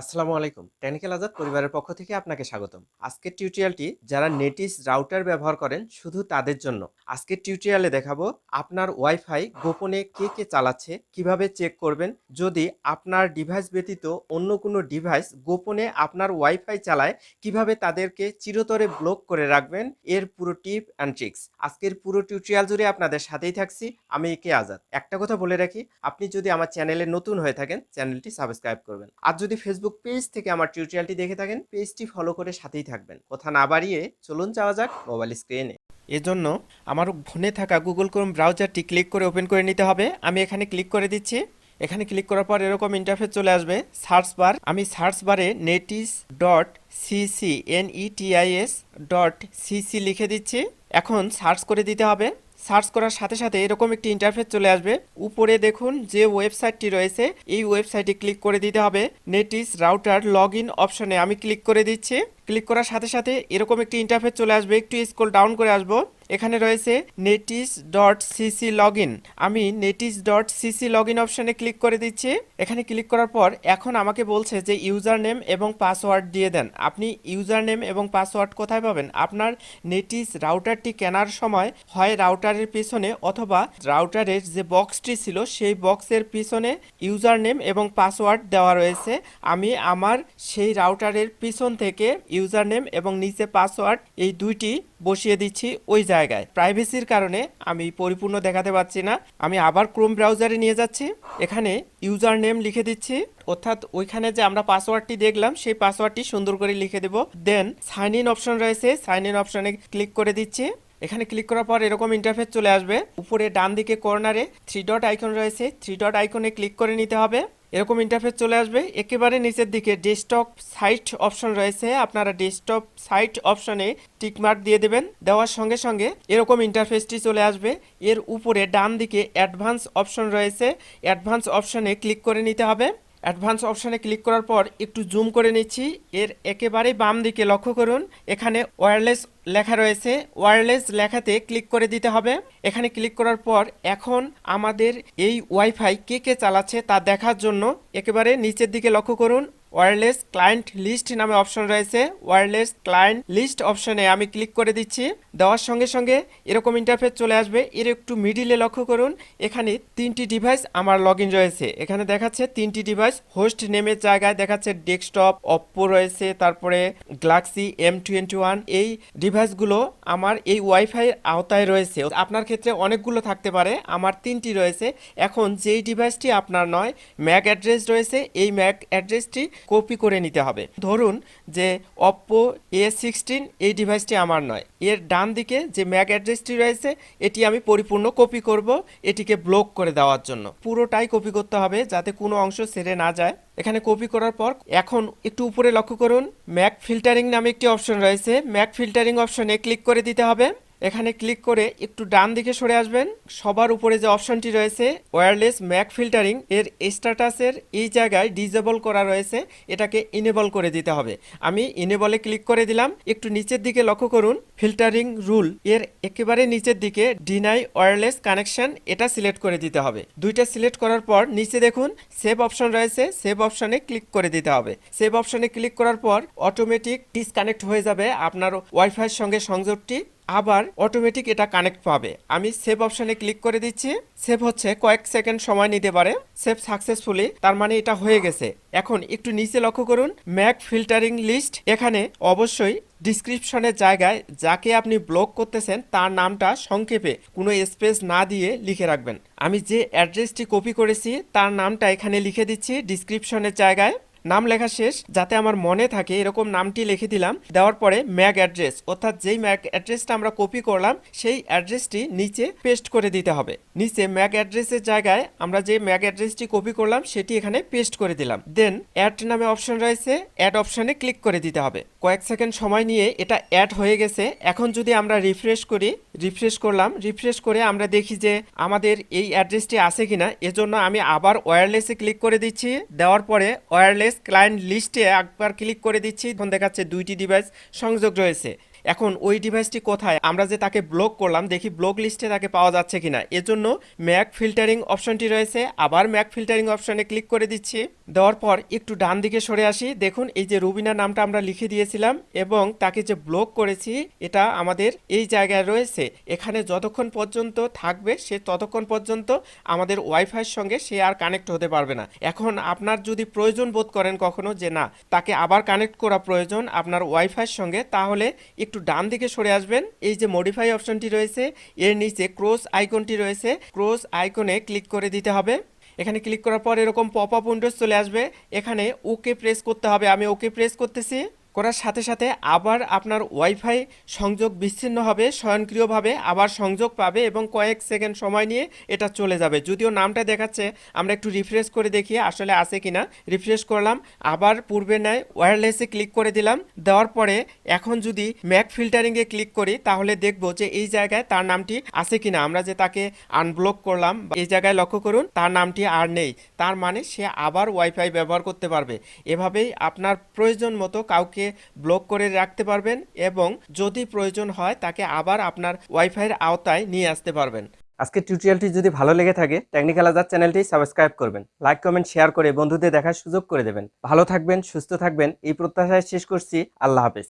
আসসালামু আলাইকুম। টেকনিক্যাল আজাদ পরিবারের পক্ষ থেকে আপনাকে স্বাগতম। আজকের টিউটোরিয়ালটি যারা নেটিস রাউটার ব্যবহার করেন, শুধু তাদের জন্য। আজকের টিউটোরিয়ালে দেখাবো আপনার ওয়াইফাই গোপনে কে কে চালাচ্ছে, কীভাবে চেক করবেন, যদি আপনার ডিভাইস ব্যতীত অন্য কোনো ডিভাইস গোপনে আপনার ওয়াইফাই চালায়, কীভাবে তাদেরকে চিরতরে ব্লক করে রাখবেন, এর পুরো টিপ অ্যান্ড ট্রিক্স। আজকের পুরো টিউটোরিয়াল জুড়ে আপনাদের সাথেই থাকছি, আমি একে আজাদ। একটা কথা বলে রাখি, আপনি যদি আমার চ্যানেলে নতুন হয়ে থাকেন, চ্যানেলটি সাবস্ক্রাইব করবেন। আর যদি ফেসবুক পেজ থেকে আমার টিউটোরিয়ালটি দেখে থাকেন। পেজটি ফলো করে সাথেই থাকবেন। কথা না বাড়িয়ে চলুন যাওয়া যাক মোবাইল স্ক্রিনে এজন্য আমার ফোনে থাকা গুগল ক্রোম ব্রাউজারটি ক্লিক করে ওপেন করে নিতে হবে। আমি এখানে ক্লিক করে দিচ্ছি। এখানে ক্লিক করার পর এরকম ইন্টারফেস চলে আসবে। সার্চ বার আমি সার্চ বারে netis dot cc N E T I S dot cc লিখে দিচ্ছি। এখন সার্চ করে দিতে হবে। সার্চ করার সাথে সাথে এরকম একটি ইন্টারফেস চলে আসবে। উপরে দেখুন যে ওয়েবসাইটটি রয়েছে, এই ওয়েবসাইটে ক্লিক করে দিতে হবে। নেটিস রাউটার লগ ইন অপশনে আমি ক্লিক করে দিচ্ছি। ক্লিক করার সাথে সাথে এরকম একটি ইন্টারফেস চলে আসবে। একটু স্ক্রল ডাউন করে আসব। এখানে রয়েছে নেটিস ডট সিসি লগ আমি নেটিস ডট সিসি লগ অপশানে ক্লিক করে দিচ্ছি। এখানে ক্লিক করার পর এখন আমাকে বলছে যে ইউজার নেম এবং পাসওয়ার্ড দিয়ে দেন। আপনি ইউজার নেম এবং পাসওয়ার্ড কোথায় পাবেন? আপনার নেটিস রাউটারটি কেনার সময় হয় রাউটারের পিছনে অথবা রাউটারের যে বক্সটি ছিল সেই বক্সের পিছনে ইউজার নেম এবং পাসওয়ার্ড দেওয়া রয়েছে। আমি আমার সেই রাউটারের পিছন থেকে ইউজার নেম এবং নিচে পাসওয়ার্ড এই দুইটি বসিয়ে দিচ্ছি ওই জায়গায়। প্রাইভেসির কারণে আমি পরিপূর্ণ দেখাতে পাচ্ছি না। আমি আবার ক্রোম ব্রাউজারে নিয়ে যাচ্ছি। এখানে ইউজার নেম লিখে দিচ্ছি। অর্থাৎ ওইখানে যে আমরা পাসওয়ার্ডটি দেখলাম, সেই পাসওয়ার্ডটি সুন্দর করে লিখে দেব। দেন সাইন ইন অপশন রয়েছে। সাইন ইন অপশনে ক্লিক করে দিচ্ছি। এখানে ক্লিক করার পর এরকম ইন্টারফেস চলে আসবে। উপরে ডান দিকে কর্নারে থ্রি ডট আইকন রয়েছে। থ্রি ডট আইকনে ক্লিক করে নিতে হবে। এরকম ইন্টারফেস চলে আসবে। একেবারে নিচের দিকে ডেস্কটপ সাইট অপশন রয়েছে। আপনারা ডেস্কটপ সাইট অপশনে টিকমার্ক দিয়ে দেবেন। দেওয়ার সঙ্গে সঙ্গে এরকম ইন্টারফেসটি চলে আসবে। এর উপরে ডান দিকে অ্যাডভান্স অপশন রয়েছে অ্যাডভান্স অপশনে ক্লিক করে নিতে হবে। অ্যাডভান্স অপশানে ক্লিক করার পর একটু জুম করে নিচ্ছি। এর একেবারে বাম দিকে লক্ষ্য করুন। এখানে ওয়্যারলেস লেখা রয়েছে। ওয়্যারলেস লেখাতে ক্লিক করে দিতে হবে। এখানে ক্লিক করার পর এখন আমাদের এই ওয়াইফাই কে কে চালাচ্ছে তা দেখার জন্য একেবারে নিচের দিকে লক্ষ্য করুন। ওয়্যারলেস ক্লায়েন্ট লিস্ট নামে অপশন রয়েছে। ওয়্যারলেস ক্লায়েন্ট লিস্ট অপশনে আমি ক্লিক করে দিচ্ছি। দেওয়ার সঙ্গে সঙ্গে এরকম ইন্টারফেস চলে আসবে। এর একটু মিডিলে লক্ষ্য করুন। এখানে তিনটি ডিভাইস আমার লগ রয়েছে। এখানে দেখাচ্ছে তিনটি ডিভাইস হোস্ট নেমের জায়গায় দেখাচ্ছে ডেস্কটপ অপ্পো রয়েছে, তারপরে গ্লাক্সি এম টোয়েন্টি ওয়ান এই ডিভাইসগুলো আমার এই ওয়াইফাই আওতায় রয়েছে। আপনার ক্ষেত্রে অনেকগুলো থাকতে পারে। আমার তিনটি রয়েছে। এখন যেই ডিভাইসটি আপনার নয় ম্যাক অ্যাড্রেস রয়েছে। এই ম্যাক অ্যাড্রেসটি কপি করে নিতে হবে। ধরুন যে অপ্পো এ সিক্সটিন এই ডিভাইসটি আমার নয়। এর ডান দিকে যে ম্যাক অ্যাড্রেসটি রয়েছে, এটি আমি পরিপূর্ণ কপি করব, এটিকে ব্লক করে দেওয়ার জন্য। পুরোটাই কপি করতে হবে যাতে কোনো অংশ সেরে না যায়। এখানে কপি করার পর এখন একটু উপরে লক্ষ্য করুন, ম্যাক ফিল্টারিং নামে একটি অপশন রয়েছে। ম্যাক ফিল্টারিং অপশনে ক্লিক করে দিতে হবে। এখানে ক্লিক করে একটু ডান দিকে সরে আসবেন। সবার উপরে যে অপশনটি রয়েছে, ওয়্যারলেস ম্যাক ফিল্টারিং, এর স্ট্যাটাসের এই জায়গায় ডিজেবল করা রয়েছে, এটাকে ইনেবল করে দিতে হবে। আমি ইনেবলে ক্লিক করে দিলাম। একটু নিচের দিকে লক্ষ্য করুন, ফিল্টারিং রুল, এর একেবারে নিচের দিকে ডিনাই ওয়্যারলেস কানেকশন, এটা সিলেক্ট করে দিতে হবে। দুইটা সিলেক্ট করার পর নিচে দেখুন সেভ অপশন রয়েছে সেভ অপশনে ক্লিক করে দিতে হবে। সেভ অপশনে ক্লিক করার পর অটোমেটিক ডিসকানেক্ট হয়ে যাবে আপনার ওয়াইফাইয়ের সঙ্গে সংযোগটি। আবার অটোমেটিক এটা কানেক্ট পাবে। আমি সেভ অপশনে ক্লিক করে দিচ্ছি। সেভ হচ্ছে কয়েক সেকেন্ড সময় নিতে পারে। সেভ সাকসেসফুলি তার মানে এটা হয়ে গেছে। এখন একটু নিচে লক্ষ্য করুন, ম্যাক ফিল্টারিং লিস্ট এখানে অবশ্যই ডিসক্রিপশনের জায়গায় যাকে আপনি ব্লক করতেছেন, তার নামটা সংক্ষেপে কোনো স্পেস না দিয়ে লিখে রাখবেন। আমি যে অ্যাড্রেসটি কপি করেছি, তার নামটা এখানে লিখে দিচ্ছি ডিসক্রিপশনের জায়গায়। নাম লেখা শেষ, যাতে আমার মনে থাকে এরকম নামটি লিখে দিলাম। দেওয়ার পরে ম্যাক অ্যাড্রেস, অর্থাৎ যেই ম্যাক অ্যাড্রেসটা আমরা কপি করলাম, সেই অ্যাড্রেসটি নিচে পেস্ট করে দিতে হবে। নিচে ম্যাক অ্যাড্রেসের জায়গায় আমরা যে ম্যাক অ্যাড্রেসটি কপি করলাম, সেটি এখানে পেস্ট করে দিলাম। দেন, অ্যাড নামে অপশন রয়েছে, অ্যাড অপশনে ক্লিক করে দিতে হবে। কয়েক সেকেন্ড সময় নিয়ে এটা অ্যাড হয়ে গেছে। এখন যদি আমরা রিফ্রেশ করি রিফ্রেশ করলাম রিফ্রেশ করে আমরা দেখি যে আমাদের এই অ্যাড্রেসটি আছে কিনা। এজন্য আমি আবার ওয়্যারলেসে ক্লিক করে দিচ্ছি। দেওয়ার পরে ওয়্যারলেস ক্লায়েন্ট লিস্টে একবার ক্লিক করে দিচ্ছি। এখন দেখাচ্ছে দুইটি ডিভাইস সংযোগ রয়েছে। এখন ওই ডিভাইসটি কোথায়? আমরা যে তাকে ব্লক করলাম, দেখি ব্লক লিস্টে তাকে পাওয়া যাচ্ছে কিনা। এজন্য ম্যাক ফিল্টারিং অপশনটি রয়েছে। আবার ম্যাক ফিল্টারিং অপশনে ক্লিক করে দিচ্ছি। দেওয়ার পর একটু ডান দিকে সরে আসি। দেখুন, এই যে রুবিনা নামটা আমরা লিখে দিয়েছিলাম এবং তাকে যে ব্লক করেছি, এটা আমাদের এই জায়গায় রয়েছে। এখানে যতক্ষণ পর্যন্ত থাকবে, সে ততক্ষণ পর্যন্ত আমাদের ওয়াইফাইয়ের সঙ্গে সে আর কানেক্ট হতে পারবে না। এখন আপনার যদি প্রয়োজন বোধ করেন কখনো যে না, তাকে আবার কানেক্ট করা প্রয়োজন আপনার ওয়াইফাইয়ের সঙ্গে, তাহলে একটু ডান দিকে সরে আসবেন। এই যে মডিফাই অপশনটি রয়েছে, এর নিচে ক্রস আইকনটি রয়েছে। ক্রস আইকনে ক্লিক করে দিতে হবে। এখানে ক্লিক করার পর এরকম পপ আপ উইন্ডোজ চলে আসবে। এখানে ওকে প্রেস করতে হবে। আমি ওকে প্রেস করতেছি। করার সাথে সাথে আবার আপনার ওয়াইফাই সংযোগ বিচ্ছিন্ন হবে, স্বয়ংক্রিয়ভাবে আবার সংযোগ পাবে এবং কয়েক সেকেন্ড সময় নিয়ে এটা চলে যাবে। যদিও নামটা দেখাচ্ছে, আমরা একটু রিফ্রেশ করে দেখি আসলে আছে কি না রিফ্রেশ করলাম, আবার পূর্বে নেয় ওয়্যারলেসে ক্লিক করে দিলাম। দেওয়ার পরে এখন যদি ম্যাক ফিল্টারিংয়ে ক্লিক করি, তাহলে দেখব যে এই জায়গায় তার নামটি আছে কি না আমরা যে তাকে আনব্লক করলাম এই জায়গায় লক্ষ্য করুন, তার নামটি আর নেই। তার মানে সে আবার ওয়াইফাই ব্যবহার করতে পারবে। এভাবেই আপনার প্রয়োজন মতো কাউকে ব্লক করে রাখতে পারবেন এবং যদি প্রয়োজন হয় তাকে আবার আপনার ওয়াইফাইয়ের আওতায় নিয়ে আসতে পারবেন। আজকের টিউটোরিয়ালটি যদি ভালো লেগে থাকে টেকনিক্যাল আজাদ চ্যানেলটি সাবস্ক্রাইব করবেন, লাইক, কমেন্ট শেয়ার করে বন্ধুদের দেখার সুযোগ করে দেবেন। ভালো থাকবেন, সুস্থ থাকবেন, এই প্রত্যাশায় শেষ করছি, আল্লাহ হাফেজ।